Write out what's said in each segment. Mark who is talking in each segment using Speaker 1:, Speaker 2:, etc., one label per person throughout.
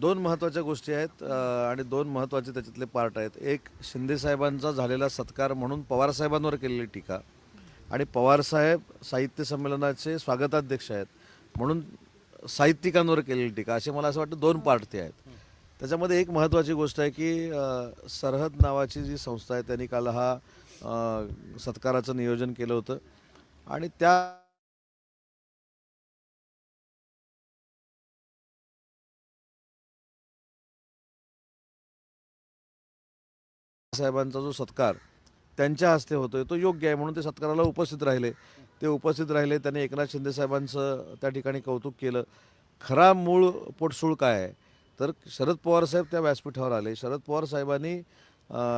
Speaker 1: दोन महत्त्वाच्या गोष्टी आहेत आणि दोन महत्त्वाचे त्याच्यातले पार्ट आहेत. एक शिंदेसाहेबांचा झालेला सत्कार म्हणून पवारसाहेबांवर केलेली टीका. आणि पवारसाहेब साहित्य संमेलनाचे स्वागताध्यक्ष आहेत म्हणून साहित्यिकांवर केलेली टीका. असे मला असं वाटतं दोन पार्ट ते आहेत. त्याच्यामध्ये एक महत्त्वाची गोष्ट आहे की सरहद नावाची जी संस्था आहे त्यांनी काल हा सत्काराचं नियोजन केलं होतं. आणि त्या साहेबांचा जो सत्कार त्यांच्या हस्ते होतोय तो योग्य आहे म्हणून ते सत्काराला उपस्थित राहिले. ते उपस्थित राहिले त्यांनी एकनाथ शिंदे साहेबांचं त्या ठिकाणी कौतुक केलं. खरा मूळ पोटसूळ काय आहे? तर शरद पवार साहेब त्या व्यासपीठावर आले. शरद पवार साहेबांनी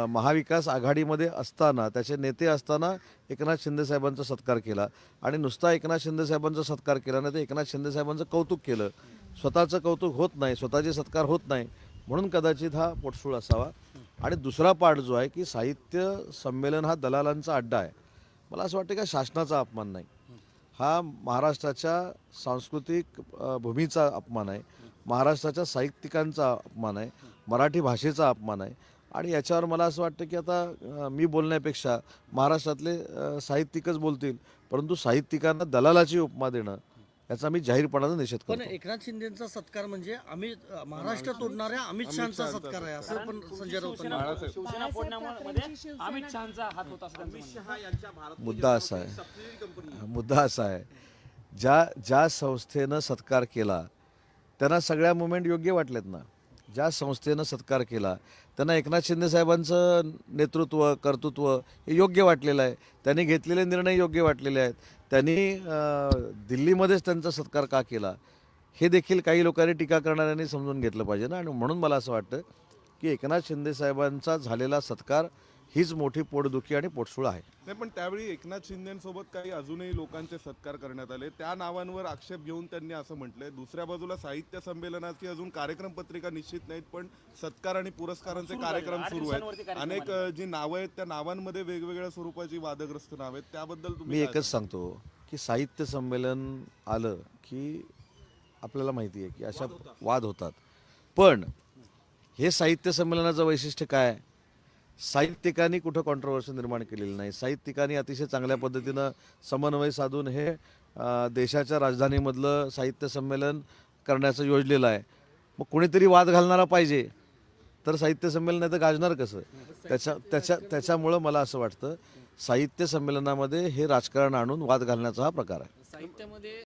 Speaker 1: महाविकास आघाडीमध्ये असताना त्याचे नेते असताना एकनाथ शिंदे साहेबांचा सत्कार केला. आणि नुसता एकनाथ शिंदे साहेबांचा सत्कार केला नाही तर एकनाथ शिंदे साहेबांचं कौतुक केलं. स्वतःचं कौतुक होत नाही स्वतःचे सत्कार होत नाही. म्हणून कदाचित हा पोटसूळ असावा. आणि दुसरा पाठ जो आहे की साहित्य संमेलन हा दलालांचा अड्डा आहे. मला असं वाटतं का शासनाचा अपमान नाही. हा महाराष्ट्राच्या सांस्कृतिक भूमीचा अपमान आहे. महाराष्ट्राच्या साहित्यिकांचा अपमान आहे. मराठी भाषेचा अपमान आहे. आणि याच्यावर मला असं वाटतं की आता मी बोलण्यापेक्षा महाराष्ट्रातले साहित्यिकच बोलतील. परंतु साहित्यिकांना दलालाची उपमा देणं याचा मी जाहीरपणानं निषेध
Speaker 2: पण
Speaker 1: करतो.
Speaker 2: एकनाथ शिंदेचा सत्कार म्हणजे अमित महाराष्ट्र तोडणाऱ्या अमित शहाचा सत्कार आहे असं पण संजय
Speaker 3: शिवसेना फोडण्यामध्ये अमित शहाचा हात होता असं त्यांचं म्हणणं. आहे.
Speaker 1: मुद्दा असा आहे. मुद्दा असा आहे. ज्या ज्या संस्थेनं सत्कार केला त्यांना सगळ्या मुवमेंट योग्य वाटलेत ना? ज्या संस्थेनं सत्कार केला त्यांना एकनाथ शिंदे साहेबांचं नेतृत्व कर्तृत्व हे योग्य वाटलेलं आहे. त्यांनी घेतलेले निर्णय योग्य वाटलेले आहेत. त्यांनी दिल्लीमध्येच त्यांचा सत्कार का केला हे देखील काही लोकांनी टीका करणाऱ्यांनी समजून घेतलं पाहिजे ना. आणि म्हणून मला असं वाटतं की एकनाथ शिंदे साहेबांचा झालेला सत्कार हीच मोठी पोटदुखी आणि पोटसूळ आहे.
Speaker 4: नाही पण त्यावेळी एकनाथ शिंदेसोबत काही अजूनही लोकांचे सत्कार करण्यात आले. त्या नावांवर आक्षेप घेऊन त्यांनी असं म्हटलंय दुसऱ्या बाजूला साहित्य संमेलनाची अजून कार्यक्रम पत्रिका निश्चित नाहीत पण सत्कार आणि पुरस्कारांचे. कार्यक्रम सुरू आहेत. अनेक जी नावं आहेत त्या नावांमध्ये वेगवेगळ्या स्वरूपाची वादग्रस्त नाव आहेत. त्याबद्दल तुम्ही
Speaker 1: एकच सांगतो की साहित्य संमेलन आलं की आपल्याला माहिती आहे की अशा वाद होतात. पण हे साहित्य संमेलनाचं वैशिष्ट्य काय? आहे? साहित्यिकांनी कुठं कॉन्ट्रोवर्सी निर्माण केलेली नाही. साहित्यिकांनी अतिशय चांगल्या पद्धतीनं समन्वय साधून हे देशाच्या राजधानीमधलं साहित्य संमेलन करण्याचं योजलेलं आहे. मग कुणीतरी वाद घालणारा पाहिजे तर साहित्य संमेलन नाही तर गाजणार कसं? त्याच्या त्याच्या त्याच्यामुळं मला असं वाटतं साहित्य संमेलनामध्ये हे राजकारण आणून वाद घालण्याचा हा प्रकार आहे.
Speaker 5: साहित्यामध्ये